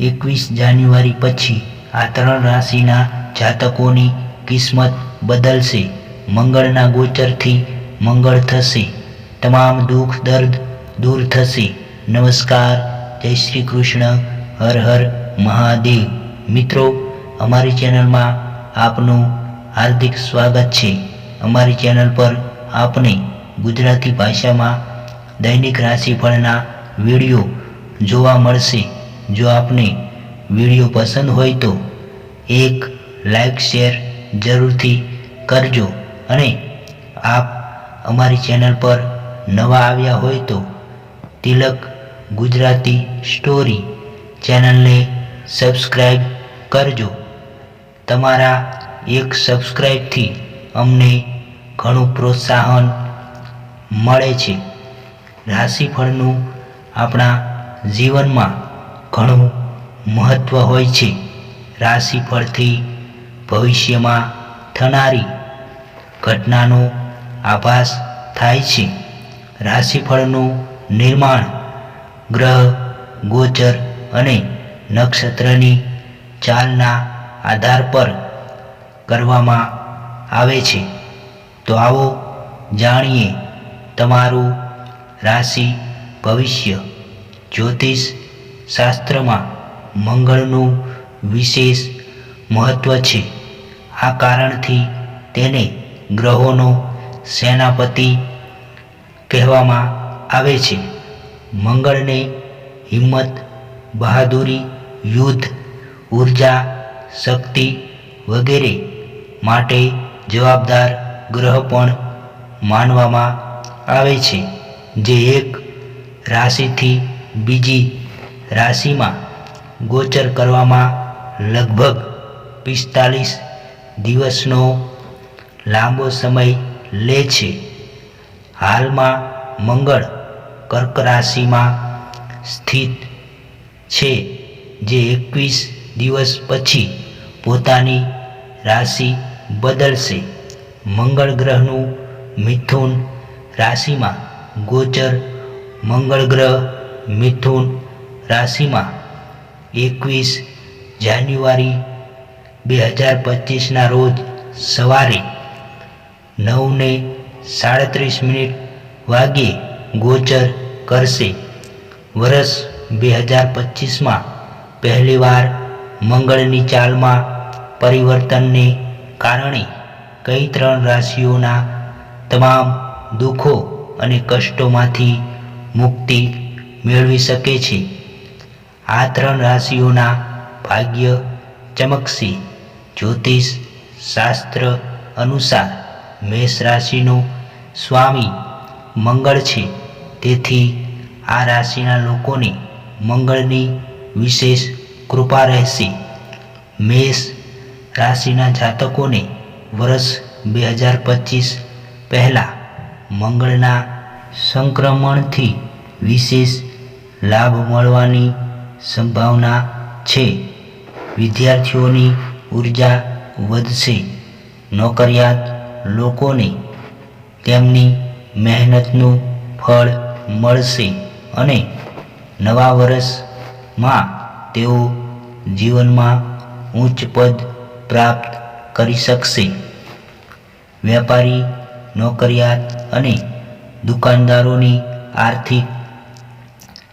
એકવીસ જાન્યુઆરી પછી આ ત્રણ રાશિના જાતકોની કિસ્મત બદલશે. મંગળના ગોચરથી મંગળ થશે. તમામ દુઃખ, દર્દ દૂર થશે. નમસ્કાર. જય શ્રી કૃષ્ણ. હર હર મહાદેવ. મિત્રો, અમારી ચેનલમાં આપનું હાર્દિક સ્વાગત છે. અમારી ચેનલ પર આપને ગુજરાતી ભાષામાં દૈનિક રાશિફળના વીડિયો જોવા મળશે. જો આપને વીડિયો પસંદ હોય તો એક લાઈક, શેર જરૂરથી કરજો અને આપ અમારી ચેનલ પર નવા આવ્યા હોય તો તિલક ગુજરાતી સ્ટોરી ચેનલને સબસ્ક્રાઈબ કરજો. તમારા એક સબસ્ક્રાઈબથી અમને ઘણું પ્રોત્સાહન મળે છે. રાશિફળનું આપણા જીવનમાં ઘણું મહત્ત્વ હોય છે. રાશિફળથી ભવિષ્યમાં થનારી ઘટનાનો આભાસ થાય છે. રાશિફળનું નિર્માણ ગ્રહ, ગોચર અને નક્ષત્રની ચાલના આધાર પર કરવામાં આવે છે. તો આવો જાણીએ તમારું રાશિ ભવિષ્ય. જ્યોતિષ શાસ્ત્રમાં મંગળનું વિશેષ મહત્ત્વ છે. આ કારણથી તેને ગ્રહોનો સેનાપતિ કહેવામાં આવે છે. મંગળને હિંમત, બહાદુરી, યુદ્ધ, ઊર્જા, શક્તિ વગેરે માટે જવાબદાર ગ્રહ પણ માનવામાં આવે છે. જે એક રાશિથી બીજી રાશિમાં ગોચર કરવામાં લગભગ પિસ્તાલીસ દિવસનો લાંબો સમય લે છે. હાલમાં મંગળ કર્ક રાશિમાં સ્થિત છે, જે એકવીસ દિવસ પછી પોતાની રાશિ બદલશે. મંગળ ગ્રહનું મિથુન રાશિમાં ગોચર મંગળ ગ્રહ મિથુન રાશિમાં એકવીસ જાન્યુઆરી બે હજાર પચીસના રોજ સવારે નવને સાડત્રીસ મિનિટ વાગ્યે ગોચર કરશે. વર્ષ બે હજાર પચીસમાં પહેલીવાર મંગળની ચાલમાં પરિવર્તનને કારણે કઈ ત્રણ રાશિઓના તમામ દુઃખો અને કષ્ટોમાંથી મુક્તિ મેળવી શકે છે? આ ત્રણ રાશિઓના ભાગ્ય ચમકશે. જ્યોતિષ શાસ્ત્ર અનુસાર મેષ રાશિનો સ્વામી મંગળ છે. તેથી આ રાશિના લોકોને મંગળની વિશેષ કૃપા રહેશે. મેષ રાશિના જાતકોને વર્ષ બે હજાર પચીસ પહેલાં મંગળના સંક્રમણથી વિશેષ લાભ મળવાની સંભાવના છે. વિદ્યાર્થીઓની ઊર્જા વધશે. નોકરિયાત લોકોને તેમની મહેનતનું ફળ મળશે અને નવા વર્ષમાં તેઓ જીવનમાં ઉચ્ચ પદ પ્રાપ્ત કરી શકશે. વેપારી, નોકરિયાત અને દુકાનદારોની આર્થિક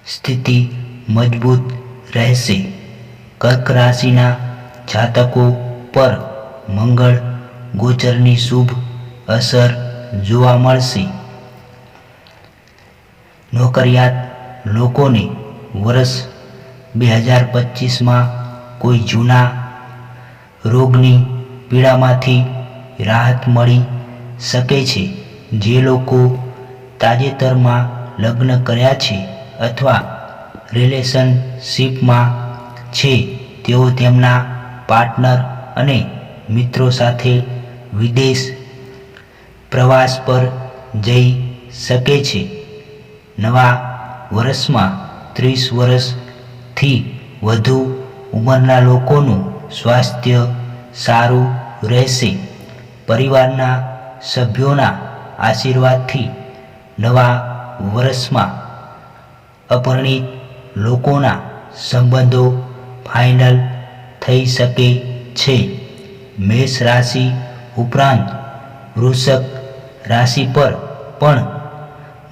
સ્થિતિ મજબૂત રહેશે. કર્ક રાશિના જાતકો પર મંગળ ગોચરની શુભ અસર જોવા મળશે. નોકરિયાત લોકોને વર્ષ બે હજાર પચીસમાં કોઈ જૂના રોગની પીડામાંથી રાહત મળી શકે છે. જે લોકો તાજેતરમાં લગ્ન કર્યા છે અથવા રિલેશનશીપમાં છે. તેઓ તેમના પાર્ટનર અને મિત્રો સાથે વિદેશ પ્રવાસ પર જઈ શકે છે. નવા વર્ષમાં ત્રીસ વર્ષથી વધુ ઉંમરના લોકોનું સ્વાસ્થ્ય સારું રહેશે. પરિવારના સભ્યોના આશીર્વાદથી નવા વર્ષમાં અપરિણિત લોકોના સંબંધો ફાઇનલ થઈ શકે છે. મેષ રાશિ ઉપરાંત વૃષક રાશિ પર પણ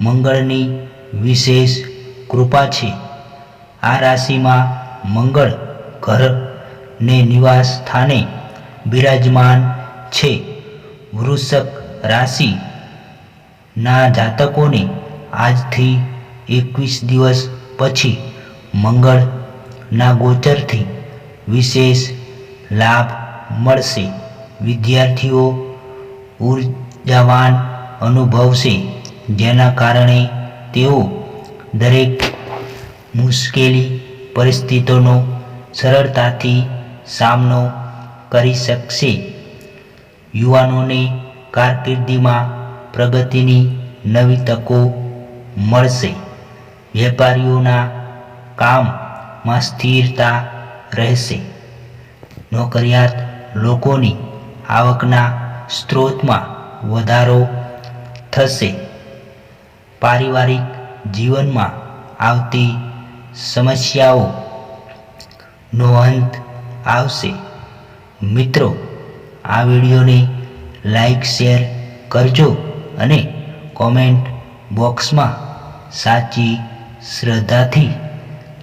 મંગળની વિશેષ કૃપા છે. આ રાશિમાં મંગળ ઘર ને નિવાસ સ્થાને બિરાજમાન છે. વૃષક રાશિના જાતકોને આજથી એકવીસ દિવસ પછી મંગળના ગોચરથી વિશેષ લાભ મળશે. વિદ્યાર્થીઓ ઉર્જાવાન અનુભવશે, જેના કારણે તેઓ દરેક મુશ્કેલી પરિસ્થિતિઓનો સરળતાથી સામનો કરી શકશે. યુવાનોને કારકિર્દીમાં પ્રગતિની નવી તકો મળશે. વેપારીઓના કામમાં સ્થિરતા રહેશે. નોકરિયાત લોકોની આવકના સ્ત્રોતમાં વધારો થશે. પારિવારિક જીવનમાં આવતી સમસ્યાઓ નો અંત આવશે. મિત્રો, આ વિડીયોને લાઈક, શેર કરજો અને કોમેન્ટ બોક્સમાં સાચી શ્રદ્ધાથી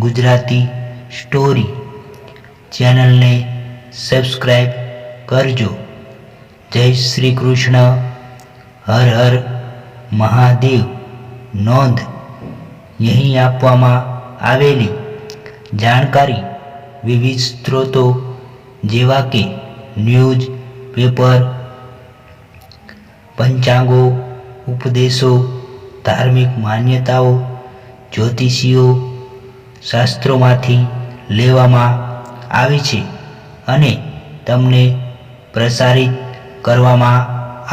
ગુજરાતી સ્ટોરી. ચેનલને સબસ્ક્રાઈબ કરજો. જય શ્રી કૃષ્ણ. હર હર મહાદેવ. નોંધ અહીં આપવામાં આવેલી જાણકારી વિવિધ સ્ત્રોતો જેવા કે ન્યૂઝ પેપર, પંચાંગો, ઉપદેશો, ધાર્મિક માન્યતાઓ, જ્યોતિષીઓ શાસ્ત્રોમાંથી લેવામાં આવી છે અને તમને પ્રસારિત કરવામાં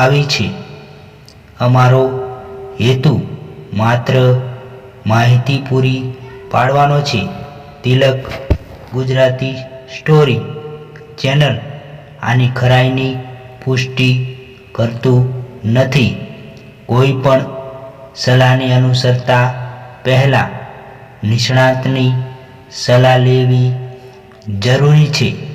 આવી છે. અમારો હેતુ માત્ર માહિતી પૂરી પાડવાનો છે. તિલક ગુજરાતી સ્ટોરી ચેનલ આની ખરાઈની પુષ્ટિ કરતું નથી. કોઈ પણ સલાહને અનુસરતા પહેલાં નિષ્ણાતની સલાહ લેવી જરૂરી છે.